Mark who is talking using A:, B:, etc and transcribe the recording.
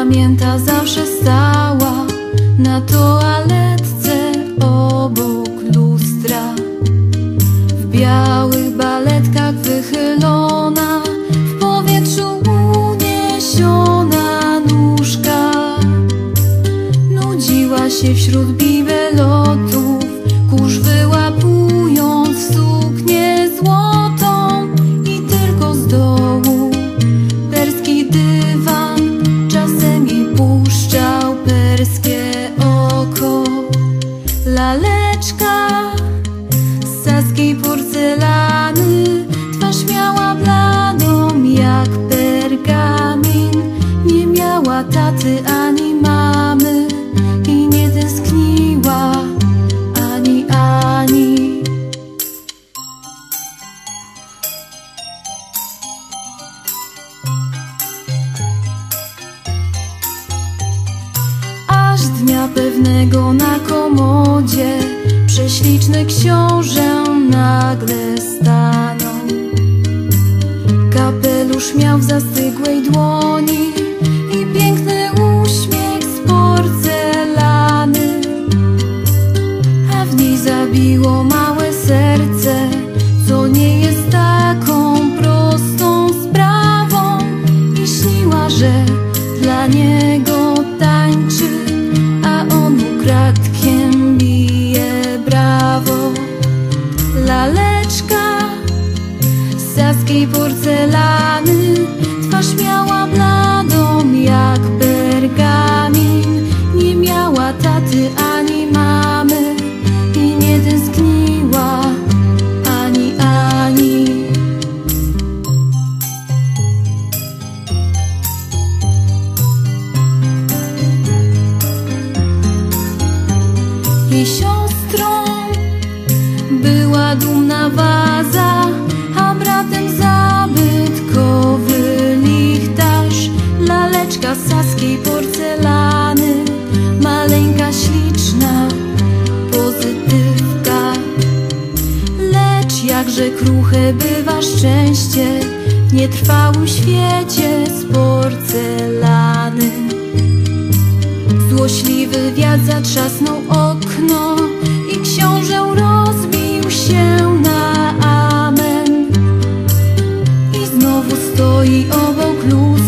A: pamięta zawsze stała na toaletce obok lustra. W białych baletkach wychylona, w powietrzu uniesiona nóżka. Nudziła się wśród bibelotów, z saskiej porcelany, twarz miała bladą jak pergamin. Nie miała taty ani mamy i nie tęskniła ani ani. Aż dnia pewnego na komodzie Prześliczny książę nagle stanął Kapelusz miał w zastygłej dłoni I piękny uśmiech z porcelany. A w niej zabiło małe serce Co nie jest taką prostą sprawą. I śniła, że dla niego tańczy A on ukradkiem Laleczka. Z saskiej porcelany Twarz miała bladą jak pergamin. Nie miała taty ani mamy I nie tęskniła ani ani. Jej dumna waza, a bratem zabytkowy lichtarz. Laleczka z saskiej porcelany, maleńka śliczna pozytywka. Lecz jakże kruche bywa szczęście w nietrwałym świecie z porcelany. Złośliwy wiatr zatrzasnął stoji ovo kluza